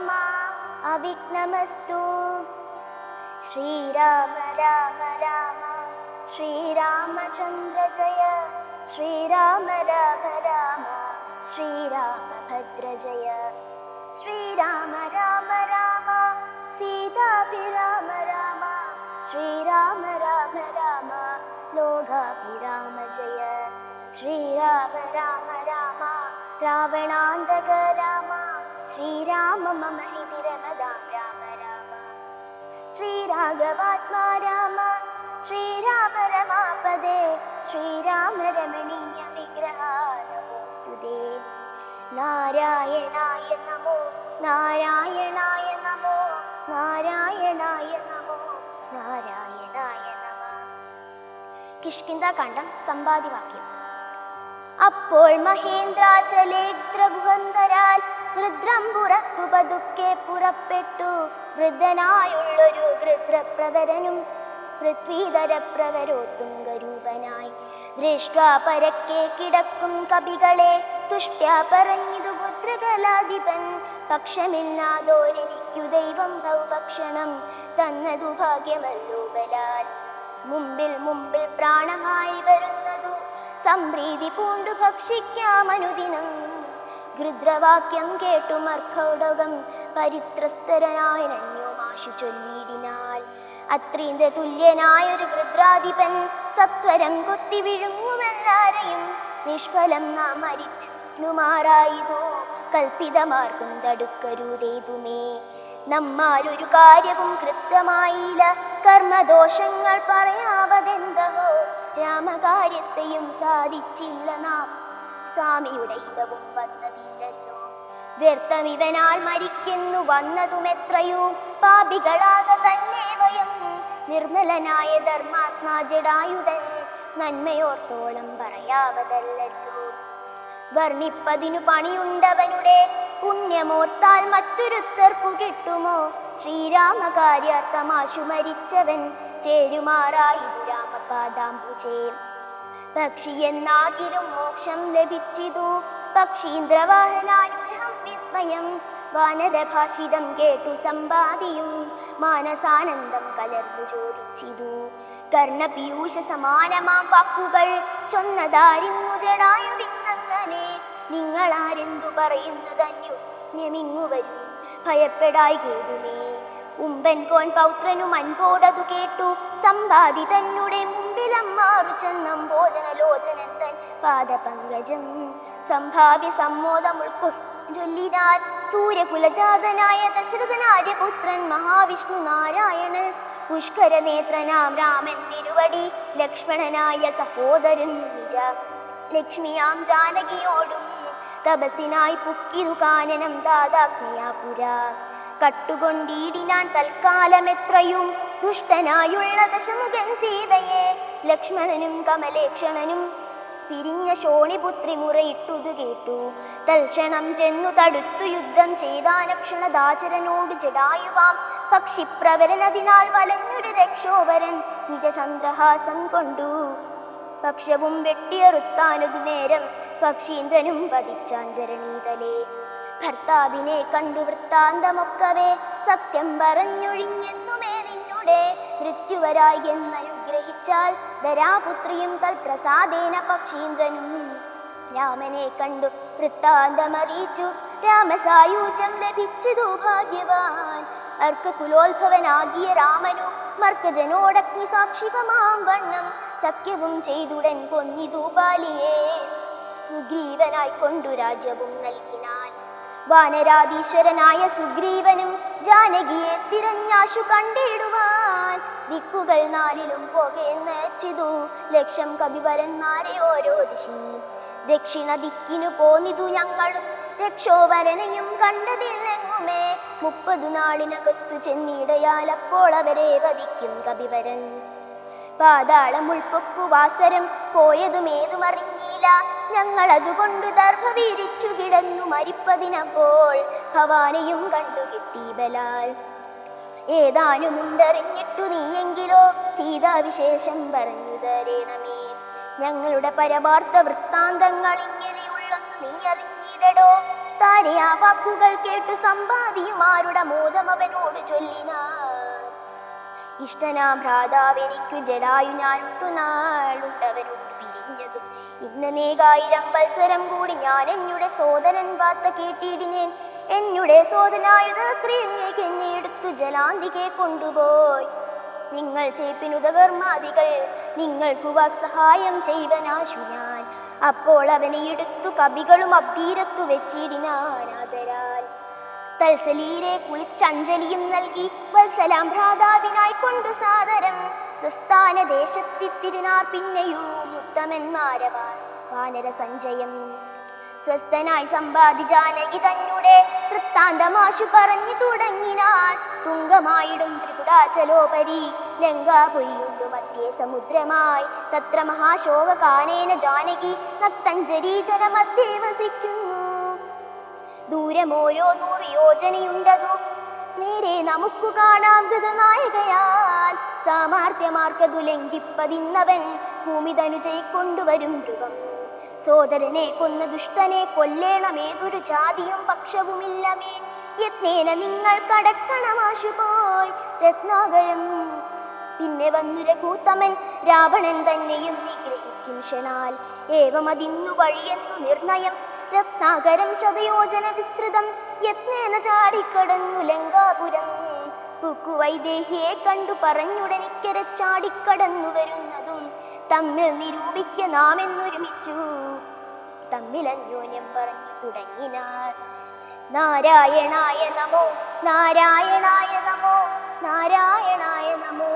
നമ അവിഘ്നമസ്തു. ശ്രീരാമ രാമ രാമ ശ്രീരാമചന്ദ്ര ജയ ശ്രീരാമ രാമ രാമ ശ്രീരാമ ഭദ്രജയ ശ്രീരാമ രാമ രാമ സീതാഭിരാമ രാമ ശ്രീരാമ രാമ രാമ ലോകാഭിരാമ ജയ. ശ്രീരാമ രാമ രാമ രാവണാന്തക രാമ ശ്രീരാമ മമ ഹൃതി രമതാം രാമ രാമ ശ്രീരാഘവാത്മാ രാമ ശ്രീരാമ രമാപദേ ശ്രീരാമ രമണീയ വിഗ്രഹ നമോസ്തുതേ നാരായണായ നമോ നാരായണായ നമോ നാരായണായ നമോ നാരായണായ നമ കിഷ്കിന്ദ കണ്ടം സമ്പാദിവാക്യം അപ്പോൾ മഹേന്ദ്രാചലേദ്രഗുഹന്തരാൽ ഗൃദ്രം പുറത്തു പതുക്കെ പുറപ്പെട്ടു. വൃദ്ധനായുള്ളൊരു ഗൃദ്രപ്രവരനും പൃഥ്വീധരപ്രവരോത്തും ഗരൂപനായി. ദൃഷ്ട്വാ പരക്കെ കിടക്കും കവികളെ തുഷ്ട്യാ പറഞ്ഞിതു പുത്രകലാധിപൻ. പക്ഷമില്ലാതോരെനിക്കു ദൈവം ഭൗഭക്ഷണം തന്നതു ഭാഗ്യമല്ലോ ബലാൽ. മുമ്പിൽ മുമ്പിൽ പ്രാണഹായി വരുന്നതു സംപ്രീതി പൂണ്ടു ഭക്ഷിക്കാമനുദിനം ഗൃദ്രവാക്യം കേട്ടു മർക്കൗടകം. പരിത്രസ്തരനായ നന്യോമാശു ചൊല്ലിയിടിനാൽ. അത്രീന്റെ തുല്യനായ ഒരു ഗൃദ്രാധിപൻ സത്വരം കൊത്തി വിഴുങ്ങുമെല്ലാരെയും നിഷ്ഫലം നാം മരിച്ചുമാറായതു കൽപ്പിതമാർക്കും തടുക്കരുതേതുമേ. നമ്മാരൊരു കാര്യവും കൃത്യമായില്ല. കർമ്മദോഷങ്ങൾ പറയാവതെന്തഹോ? രാമകാര്യത്തെയും സാധിച്ചില്ല നാം. സ്വാമിയുടെ ഹിതവും വ്യർത്ഥം ഇവനാൽ മരിക്കുന്നു വന്നതും എത്രയോ പാപികളാക തന്നെ വയം. നിർമ്മലനായ ധർമാത്മാ ജഡായുധൻ നന്മയോർത്തോളം പറയാവതല്ലോ വർണിപ്പതിനു പണിയുണ്ടവനുടെ പുണ്യമോർത്താൽ മറ്റൊരുത്തർക്കു കിട്ടുമോ? ശ്രീരാമകാര്യാർത്ഥമാശു മരിച്ചവൻ ചേരുമാറായി രാമപാദാംബുജേ. പക്ഷി എന്നാകിലും മോക്ഷം ലഭിച്ചിതു. പക്ഷീന്ദ്രവാഹനാനുഗ്രഹം വിസ്മയം. വാനരഭാഷിതം കേട്ടു സമ്പാദിയും. മാനസാനന്ദം കലർന്നു ചോദിച്ചിതു. കർണപീയൂഷ സമാനമാം വാക്കുകൾ ചൊന്നതാരിന്നു ജടായുവിന്നങ്ങനെ. നിങ്ങളാരെന്തു പറയുന്നതന്യുമിങ്ങു വരുവിൻ ഭയപ്പെടായി കേതുമേ. ഉമ്പൻ കോൻ പൗത്രനും അൻപോടതു കേട്ടു. സമ്പാദി തന്നുടെ മുമ്പിലമ്മാറു ചെന്നം ഭോജന ലോചനത്തൻ പാദപങ്കജം. സംഭാവ്യ സമ്മോദം ഉൾക്കൊ ചൊല്ലിനാൽ സൂര്യകുലജാതനായ ദശരഥനാര്യപുത്രൻ മഹാവിഷ്ണു നാരായണൻ. പുഷ്കര നേത്രനാം രാമൻ തിരുവടി ലക്ഷ്മണനായ സഹോദരൻ നിജ. ലക്ഷ്മിയാം ജാനകിയോടും തപസിനായി പുക്കിതു കാനനം ദാതാഗ്നിയാപുര കട്ടുകൊണ്ടീടിനാൻ തൽക്കാലം എത്രയും ദുഷ്ടനായുള്ള ദശമുഖൻ സീതയെ ലക്ഷ്മണനും കമലേക്ഷണനും പിരിഞ്ഞ ശോണിപുത്രി മുറയിട്ടുതു കേട്ടു. തൽക്ഷണം ചെന്നു തടുത്തു യുദ്ധം ചെയ്താനക്ഷണദാചരനോട് ജടായുവാം പക്ഷിപ്രവരനതിനാൽ വലഞ്ഞൊരു രക്ഷോവരൻ നിജസന്ദ്രഹാസം കൊണ്ടു. പക്ഷവും വെട്ടിയെറുത്താനതു നേരം പക്ഷീന്ദ്രനും പതിച്ചാന്തരണീതലേ ഭർത്താവിനെ കണ്ടു വൃത്താന്തമൊക്കവേ. സത്യം പറഞ്ഞൊഴിഞ്ഞെന്നുമേ നിന്നുടെ. മൃത്യുവരായി എന്നനുഗ്രഹിച്ചാൽ ധരാപുത്രിയും തൽപ്രസാദേന പക്ഷീന്ദ്രനും രാമനെ കണ്ടു വൃത്താന്തമറിയിച്ചു. രാമസായൂജം ലഭിച്ചതു ഭാഗ്യവാൻ അർക്കകുലോത്ഭവനാകിയ രാമനു മർക്കജനോടഗ്നി സാക്ഷികമാം വണ്ണം. സഖ്യവും ചെയ്തുടൻ കൊന്നിതു ബാലിയെ സുഗ്രീവനായി കൊണ്ടു രാജ്യവും നൽകിനാൻ വാനരാധീശ്വരനായ സുഗ്രീവനും ജാനകിയെ തിരഞ്ഞാശു കണ്ടിടുവാൻ ദിക്കുകൾ നാലിലും പുകയെന്നയച്ചിതു ലക്ഷം കവിവരന്മാരെ ഓരോ ദിശി ദക്ഷിണ ദിക്കിനു പോന്നിതു ഞങ്ങളും. രക്ഷോവരനെയും കണ്ടതില്ലെങ്ങുമേ മുപ്പതു നാളിനകത്തു ചെന്നിടയാൽ അപ്പോൾ അവരെ വധിക്കും കവിവരൻ. പാതാളം ഉൾപ്പൊക്കു വാസരം പോയതുമേതും അറിഞ്ഞില്ല ഞങ്ങൾ അതുകൊണ്ട് ദർഭവീരിച്ചു കിടന്നു മരിപ്പതിനപ്പോൾ ഭവാനെയും കണ്ടു കിട്ടി ബലാൽ. ഏതാനും ഉണ്ടറിഞ്ഞിട്ടു നീയെങ്കിലോ സീതാവിശേഷം പറഞ്ഞു തരണമേ. ഞങ്ങളുടെ പരമാർത്ഥ വൃത്താന്തങ്ങൾ ഇങ്ങനെയുള്ളെന്ന് നീ അറിഞ്ഞിടടോ. താരെ ആ വാക്കുകൾ കേട്ടു സമ്പാദിയുമാരുടെ മോദം അവനോട് ചൊല്ലിനാർ ഇഷ്ടനാം ഭ്രാതാവെനിക്കു ജടായു ഞാനുണ്ടു നാളുണ്ടവരോട് പിരിഞ്ഞതും. ഇന്ന് നേകായിരം മത്സരം കൂടി ഞാൻ എന്നുടെ സോദരൻ വാർത്ത കേട്ടിടിനേൻ. എന്നുടെ സോദനായുധ ക്രിയങ്ങേക്ക് എന്നെ എടുത്തു ജലാന്തികെ കൊണ്ടുപോയി. നിങ്ങൾ ചേപ്പിനുതകർമാദികൾ നിങ്ങൾക്കു വാക് സഹായം ചെയ്വനാശു ഞാൻ അപ്പോൾ അവനെ എടുത്തു കവികളും അബ്ദീരത്തു വെച്ചിടിനാൻ ആദരാൽ തൽസലീരെ കുളിച്ചഞ്ജലിയും നൽകി വത്സലാം ഭ്രാതാവിനായി കൊണ്ടു സാദരം. സ്വസ്ഥാന ദേശത്തിത്തിരുനാർ പിന്നെയൂ മുത്തമന്മാരവാർ വാനര സഞ്ജയം സ്വസ്ഥനായി സമ്പാദി ജാനകി തന്നെ വൃത്താന്തമാശു പറഞ്ഞു തുടങ്ങിനാൻ. തുങ്കമായിടും ത്രികുടാചലോപരി ലങ്കാപുരിയുണ്ടു മധ്യേ സമുദ്രമായി. തത്ര മഹാശോകാനേന ജാനകി നക്തഞ്ജലി ജലമധ്യേ വസിക്കുന്നു. ദൂരം ഓരോ നൂറ് യോജനയുണ്ടതു. നേരെ നമുക്കു കാണാം ധൃതനായകയാൽ സാമാർത്ഥ്യമാർക്കതു ലംഘിപ്പതിന്നവൻ ഭൂമി തനുജയി കൊണ്ടുവരും ധ്രുവം. സോദരനെ കൊന്ന ദുഷ്ടനെ കൊല്ലേണമേതൊരു ജാതിയും പക്ഷവുമില്ലമേ യത്നേന നിങ്ങൾ കടക്കണമാശുപോയ് രത്നാകരം പിന്നെ വന്നു രഘൂത്തമൻ. രാവണൻ തന്നെയും നിഗ്രഹിക്കും ശനാൽ ഏവമതിന്നു വഴിയെന്നു നിർണയം. രത്നാകരം ശതയോജന വിസ്തൃതം യത്നേന ചാടിക്കടന്നു ലങ്കാപുരം പുക്കുവൈദേഹിയെ കണ്ടു പറഞ്ഞുടനിക്കര ചാടിക്കടന്നു വരുന്നതും തമ്മിൽ നിരൂപിക്ക നാം എന്നൊരുമിച്ചു തമ്മിൽ അന്യോന്യം പറഞ്ഞു തുടങ്ങിനാർ നാരായണായ നമോ നാരായണായ നമോ നാരായണായ നമോ.